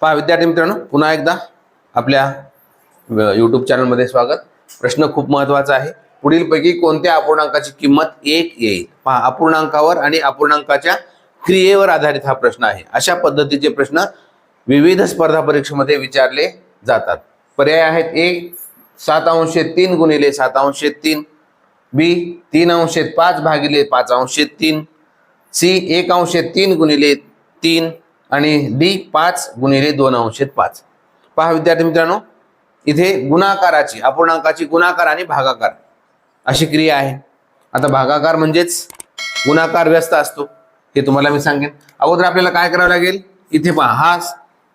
पहा विद्यार्थी मित्रांनो पुन्हा एकदा आपल्या यूट्यूब चॅनलमध्ये स्वागत. प्रश्न खूप महत्त्वाचा आहे. पुढीलपैकी कोणत्या अपूर्णांकाची किंमत एक येईल? पहा अपूर्णांकावर आणि अपूर्णांकाच्या क्रियेवर आधारित हा प्रश्न आहे. अशा पद्धतीचे प्रश्न विविध स्पर्धा परीक्षेमध्ये विचारले जातात. पर्याय आहेत ए सात अंशे तीन गुणिले सात अंशे तीन बी तीन अंशे पाच भागिले पाच अंशे तीन सी एक अंशे तीन गुणिले तीन आणि डी पाच गुणिले दोन अंशेत पाच. पहा विद्यार्थी मित्रांनो इथे गुणाकाराची अपूर्णांकाची गुणाकार आणि भागाकार अशी क्रिया आहे. आता भागाकार म्हणजेच गुणाकार व्यस्त असतो हे तुम्हाला मी सांगेन. अगोदर आपल्याला काय करावं लागेल? इथे पहा हा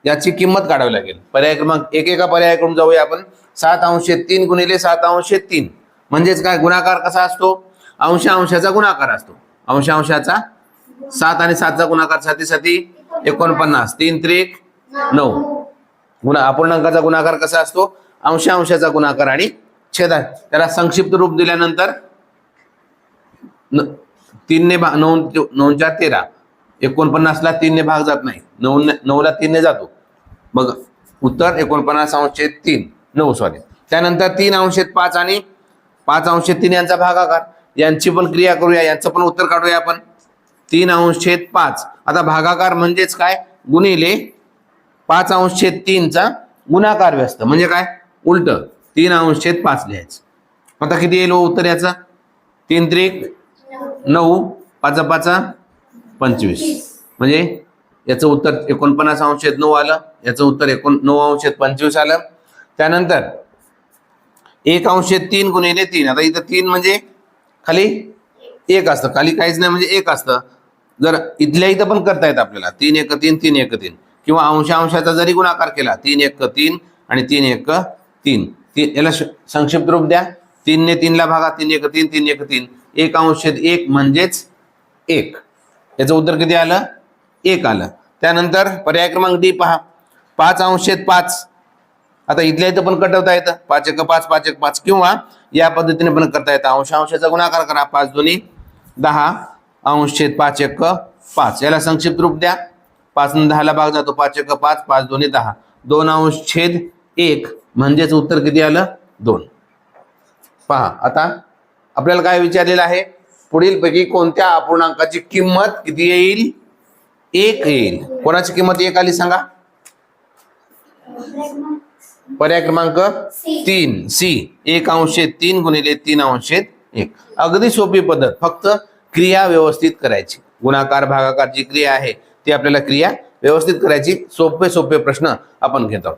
याची किंमत काढावी लागेल. पर्याय क्रमांक एक एका पर्यायाकडून जाऊया आपण. सात अंशे तीन गुणिले सात अंशे तीन. म्हणजेच काय? गुणाकार कसा असतो? अंश अंशाचा गुणाकार असतो. अंश अंशाचा सात आणि सातचा गुणाकार साथी साथी एकोणपन्नास. तीन त्रिक नऊ. गुणा अपूर्णांकाचा गुणाकार कसा असतो? अंश अंशाचा गुणाकार आणि छेदा त्याला संक्षिप्त रूप दिल्यानंतर न- तीनने भाग नऊ नऊच्या तेरा. एकोणपन्नासला तीनने भाग जात नाही. नऊ नऊला तीनने जातो. मग उत्तर एकोणपन्नास अंशे तीन. नऊ सॉरी त्यानंतर तीन अंशेत पाच आणि पाच अंशे तीन यांचा भागाकार. यांची पण क्रिया करूया. यांचं पण उत्तर काढूया आपण. तीन अंशेत पाच. आता भागाकार म्हणजेच काय? गुणिले पाच अंशेत तीनचा गुणाकार व्यस्त. म्हणजे काय? उलट. तीन अंशेत पाच लिहायचं. आता किती येईल हो उत्तर याचं? तीन त्रिक नऊ पाच पाचा पंचवीस. म्हणजे याचं उत्तर एकोणपन्नास अंशेत नऊ आलं. याचं उत्तर एकोण नऊ अंशेत पंचवीस आलं. त्यानंतर एक अंशेत तीन गुणिले तीन. आता इथं तीन म्हणजे खाली एक असतं. खाली काहीच नाही म्हणजे एक असतं. जर इथल्या इथं पण करता येतं आपल्याला तीन एक तीन तीन एक तीन. किंवा अंश अंशाचा जरी गुणाकार केला तीन एक तीन आणि तीन एक तीन. तीन याला संक्षिप्त रूप द्या. तीनने तीनला भागा तीन एक तीन तीन एक तीन. एक अंशात एक म्हणजेच एक. याचं उत्तर किती आलं? एक आलं. त्यानंतर पर्याय क्रमांक डी पहा. पाच अंशेत पाच. आता इथल्या इथं पण कटवता येतं. पाच एक पाच पाच एक पाच. किंवा या पद्धतीने पण करता येतं. अंश अंशाचा गुणाकार करा. पाच दोन्ही दहा. अंश छेद पाच एक पाच. याला संक्षिप्त रूप द्या. पाच न दहाला भाग जातो. पाच एक पाच पाच दोन्ही दहा. दोन अंश छेद एक. म्हणजेच उत्तर किती आलं? दोन. पहा आता आपल्याला काय विचारलेलं आहे? पुढील पैकी कोणत्या अपूर्णांकाची किंमत किती येईल? एक येईल. कोणाची किंमत एक आली सांगा? पर्याय क्रमांक तीन. सी. एक अंशे तीन गुणिले तीन अंशेत एक. अगदी सोपी पद्धत. फक्त क्रिया व्यवस्थित करायची. गुणाकार भागाकार जी क्रिया आहे ती आपल्याला क्रिया व्यवस्थित करायची. सोपे सोपे प्रश्न आपण घेत. आहोत